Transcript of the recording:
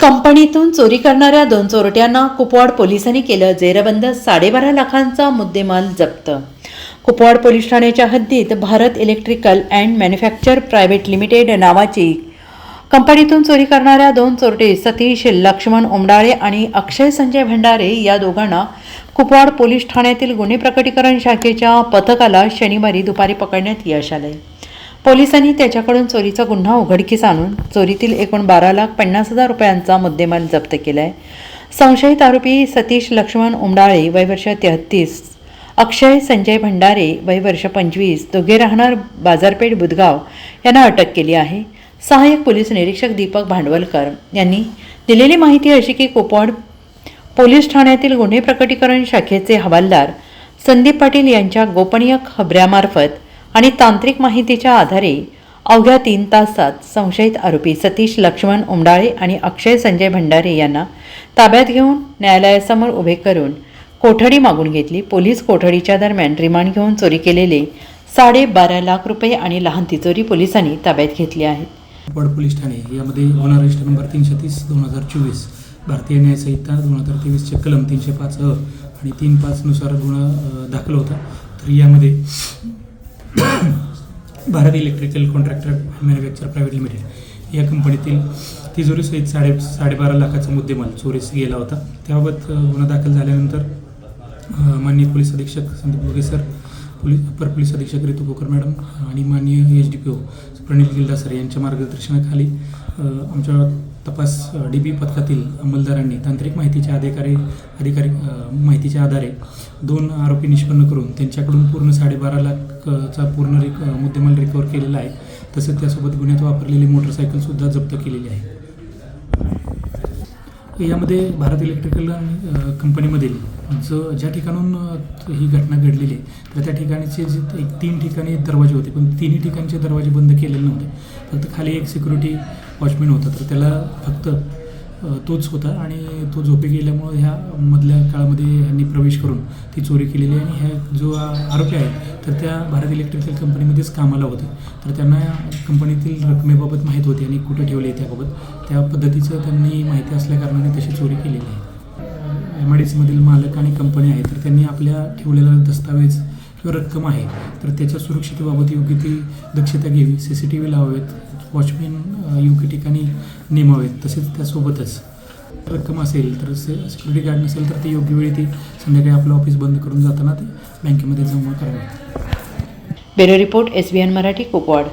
कंपनीतून चोरी करणाऱ्या दोन चोरट्यांना कुपवाड पोलिसांनी केलं जेरबंद. साडेबारा लाखांचा मुद्देमाल जप्त. कुपवाड पोलीस ठाण्याच्या हद्दीत Bharat electrical and manufacture private limited नावाची कंपनीतून चोरी करणाऱ्या दोन चोरटे सतीश लक्ष्मण ओमडाळे आणि अक्षय संजय भंडारे या दोघांना कुपवाड पोलीस ठाण्यातील गुन्हे प्रकटीकरण शाखेच्या पथकाला शनिवारी दुपारी पकडण्यात यश आलंय. पोलिसांनी त्याच्याकडून चोरीचा गुन्हा उघडकीस आणून चोरीतील एकूण बारा लाख पन्नास हजार रुपयांचा मुद्देमाल जप्त केला आहे संशयित आरोपी सतीश लक्ष्मण उमडाळे वय वर्ष तेहत्तीस अक्षय संजय भंडारे वय वर्ष पंचवीस दोघे राहणार बाजारपेठ बुधगाव यांना अटक केली आहे. सहाय्यक पोलीस निरीक्षक दीपक भांडवलकर यांनी दिलेली माहिती अशी की कोपवाड पोलीस ठाण्यातील गुन्हे प्रकटीकरण शाखेचे हवालदार संदीप पाटील यांच्या गोपनीय खबऱ्यामार्फत आणि तांत्रिक माहितीच्या आधारे अवघ्या तीन तासात संशयित आरोपी सतीश लक्ष्मण उमडाळे आणि अक्षय संजय भंडारे यांना ताब्यात घेऊन न्यायालयासमोर उभे करून कोठडी मागून घेतली. पोलीस कोठडीच्या दरम्यान रिमांड घेऊन चोरी केलेले साडेबारा लाख रुपये आणि लहान तिजोरी पोलिसांनी ताब्यात घेतली आहेत. वड पोलीस ठाणे यामध्ये गुन्हा नंबर तीनशे तीस दोन हजार चोवीस भारतीय न्याय संहिता दोन हजार तेवीसचे कलम तीनशे पाच अ आणि तीन पाचनुसार गुन्हा दाखल होता. तर यामध्ये Bharat electrical contractor manufacture private limited या कंपनीतील तिजोरीसहित साडे साडेबारा लाखाचा मुद्देमाल चोरीस गेला होता. त्याबाबत गुन्हा दाखल झाल्यानंतर माननीय पोलीस अधीक्षक संदीप भोगे सर पोलीस अपर पोलीस अधीक्षक रितू पोकर मॅडम आणि माननीय H D P O Pranit Gilda sir यांच्या मार्गदर्शनाखाली आमच्या तपास डी बी पथकातील अंमलदारांनी तांत्रिक माहितीच्या अधिकारी अधिकारी माहितीच्या आधारे दोन आरोपी निष्पन्न करून त्यांच्याकडून पूर्ण साडेबारा लाखचा पूर्ण रिक मुद्देमाल रिकवर केलेला आहे. तसेच त्यासोबत गुन्ह्यात वापरलेली मोटरसायकलसुद्धा जप्त केलेली आहे. यामध्ये भारत इलेक्ट्रिकल कंपनीमधील जो ज्या ठिकाणून ही घटना घडलेली आहे तर त्या ठिकाणीचे जे एक तीन ठिकाणी दरवाजे होते पण तिन्ही ठिकाणचे दरवाजे बंद केलेले नव्हते. फक्त खाली एक सिक्युरिटी वॉचमॅन होता तर त्याला फक्त तोच होता आणि तो झोपे गेल्यामुळं ह्या मधल्या काळामध्ये ह्यांनी प्रवेश करून ती चोरी केलेली आहे. आणि ह्या जो आरोपी आहे तर त्या भारत इलेक्ट्रिकल कंपनीमध्येच कामाला होते. तर त्यांना कंपनीतील रकमेबाबत माहीत होती आणि कुठं ठेवले त्याबाबत. त्या पद्धतीचं त्यांनी माहिती असल्याकारणाने तशी चोरी केलेली आहे. एम आय डी सीमधील मालक आणि कंपनी आहे तर त्यांनी आपल्या ठेवलेला दस्तावेज किंवा रक्कम आहे तर त्याच्या सुरक्षितेबाबत योग्य ती दक्षता घ्यावी. सी सी टी व्ही लावावेत वॉचमॅन योग्य ठिकाणी नेमावेत तसेच त्यासोबतच रक्कम असेल तर से सिक्युरिटी गार्ड नसेल तर ते योग्य वेळी ते संध्याकाळी आपलं ऑफिस बंद करून जाताना ते बँकेमध्ये जमा करावे. Bureau report S B N Marathi Kupwad.